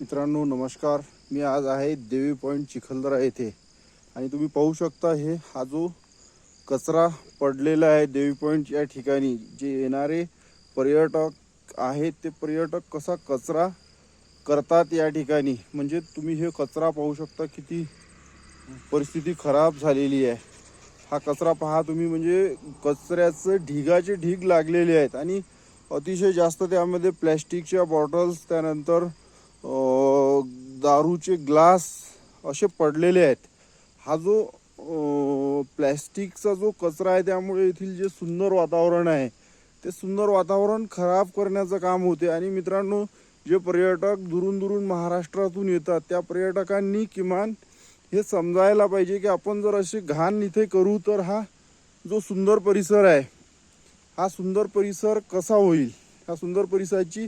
मित्रांनो नमस्कार. मी आज आहे देवी पॉईंट चिखलदरा येथे. आणि तुम्ही पाहू शकता हे हा जो कचरा पडलेला आहे देवी पॉईंट या ठिकाणी जे येणारे पर्यटक आहेत ते पर्यटक कसा कचरा करतात या ठिकाणी? म्हणजे तुम्ही हे कचरा पाहू शकता किती परिस्थिती खराब झालेली आहे. हा कचरा पहा तुम्ही म्हणजे कचऱ्याचं ढिगाचे ढीग लागलेले आहेत. आणि अतिशय जास्त त्यामध्ये प्लॅस्टिकच्या बॉटल्स त्यानंतर दारूचे ग्लास असे पडलेले आहेत. हा जो प्लॅस्टिकचा जो कचरा आहे त्यामुळे येथील जे सुंदर वातावरण आहे ते सुंदर वातावरण खराब करण्याचं काम होते. आणि मित्रांनो जे पर्यटक दुरून दुरून महाराष्ट्रातून येतात त्या पर्यटकांनी किमान हे समजायला पाहिजे की आपण जर असे घाण इथे करू तर हा जो सुंदर परिसर आहे हा सुंदर परिसर कसा होईल? ह्या सुंदर परिसराची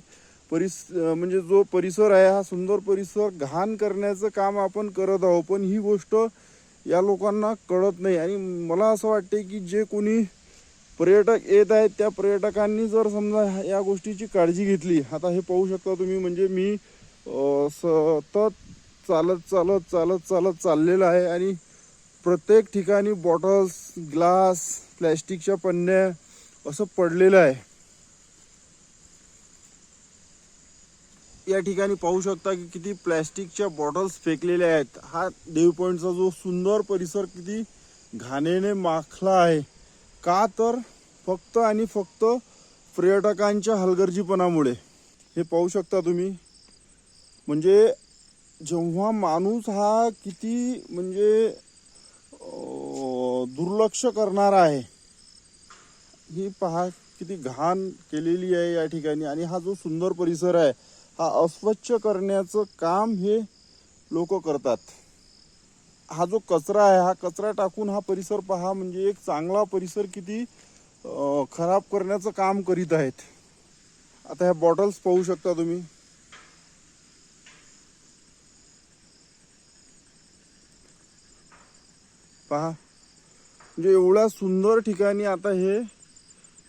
परिस म्हणजे जो परिसर आहे हा सुंदर परिसर घाण करण्याचं काम आपण करत आहोत पण ही गोष्ट या लोकांना कळत नाही. आणि मला असं वाटते की जे कोणी पर्यटक येत आहेत त्या पर्यटकांनी जर समजा या गोष्टीची काळजी घेतली आता हे पाहू शकता तुम्ही म्हणजे मी सतत चालत चालत चालत चालत चाललेलं आहे आणि प्रत्येक ठिकाणी बॉटल्स ग्लास प्लॅस्टिकच्या पन्न्या असं पडलेलं आहे. या ठिकाणी पाहू शकता की किती प्लॅस्टिकच्या बॉटल्स फेकलेल्या आहेत. हा देव पॉईंटचा जो सुंदर परिसर किती घाणेने माखला आहे. का तर फक्त आणि फक्त पर्यटकांच्या हलगर्जीपणामुळे. हे पाहू शकता तुम्ही. म्हणजे जेव्हा माणूस हा किती म्हणजे दुर्लक्ष करणारा आहे ही पहा किती घाण केलेली आहे या ठिकाणी. आणि हा जो सुंदर परिसर आहे हा अस्वच्छ करण्याचं काम हे लोक करतात. हा जो कचरा आहे हा कचरा टाकून हा परिसर पहा म्हणजे एक चांगला परिसर किती खराब करण्याचं काम करीत आहेत. आता ह्या बॉटल्स पाहू शकता तुम्ही. पहा. म्हणजे एवढ्या सुंदर ठिकाणी आता हे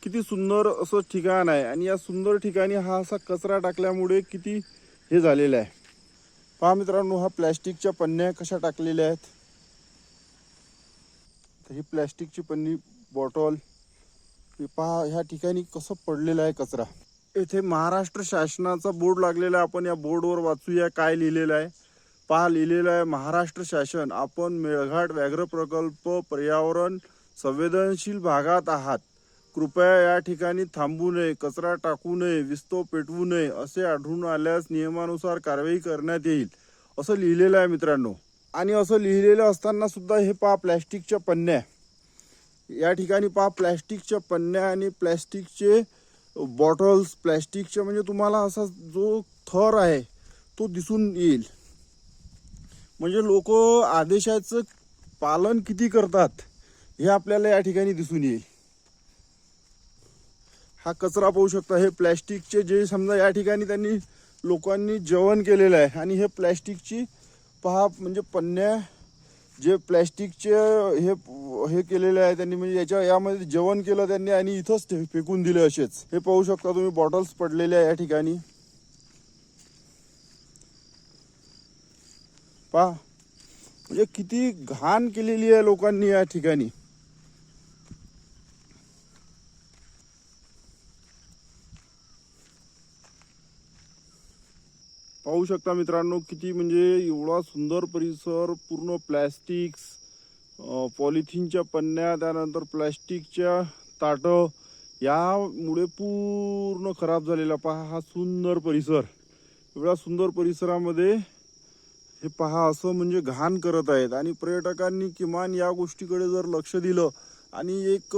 किती सुंदर असं ठिकाण आहे. आणि या सुंदर ठिकाणी हा असा कचरा टाकल्यामुळे किती हे झालेलं आहे. पहा मित्रांनो हा प्लॅस्टिकच्या पन्न्या कशा टाकलेल्या आहेत. तर ही प्लॅस्टिकची पन्नी बॉटल. पहा ह्या ठिकाणी कसं पडलेलं आहे कचरा. येथे महाराष्ट्र शासनाचा बोर्ड लागलेला आहे. आपण या बोर्डवर वाचूया काय लिहिलेलं आहे. पहा लिहिलेलं आहे महाराष्ट्र शासन आपण मेळघाट व्याघ्र प्रकल्प पर्यावरण संवेदनशील भागात आहात. कृपया या ठिकाणी थांबू नये कचरा टाकू नये विस्तो पेटवू नये असे आढळून आल्यास नियमानुसार कारवाई करण्यात येईल असं लिहिलेलं आहे मित्रांनो. आणि असं लिहिलेलं असताना सुद्धा हे पहा प्लॅस्टिकच्या पन्न्या. या ठिकाणी पहा प्लॅस्टिकच्या पन्न्या आणि प्लॅस्टिकचे बॉटल्स प्लॅस्टिकच्या म्हणजे तुम्हाला असा जो थर आहे तो दिसून येईल. म्हणजे लोक आदेशाचं पालन किती करतात हे आपल्याला या ठिकाणी दिसून येईल. हा कचरा पाहू शकता. हे प्लॅस्टिकचे जे समजा या ठिकाणी त्यांनी लोकांनी जेवण केलेलं आहे आणि हे प्लॅस्टिकची पहा म्हणजे पन्न्या जे प्लॅस्टिकचे हे हे केलेले आहे त्यांनी म्हणजे याच्या यामध्ये जेवण केलं त्यांनी आणि इथंच ते फेकून दिले असेच. हे पाहू शकता तुम्ही बॉटल्स पडलेले आहे या ठिकाणी. पहा म्हणजे किती घाण केलेली आहे लोकांनी या ठिकाणी. पाहू शकता मित्रांनो किती म्हणजे एवढा सुंदर परिसर पूर्ण प्लॅस्टिक्स पॉलिथिनच्या पन्न्या त्यानंतर प्लॅस्टिकच्या ताटं यामुळे पूर्ण खराब झालेला. पहा हा सुंदर परिसर. एवढ्या सुंदर परिसरामध्ये हे पहा असं म्हणजे घाण करत आहेत. आणि पर्यटकांनी किमान या गोष्टीकडे जर लक्ष दिलं आणि एक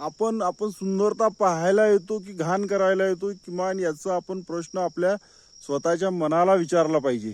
आपण आपण सुंदरता पाहायला येतो की घाण करायला येतो किमान याचा आपण प्रश्न आपल्या स्वतःच्या मनाला विचारला पाहिजे.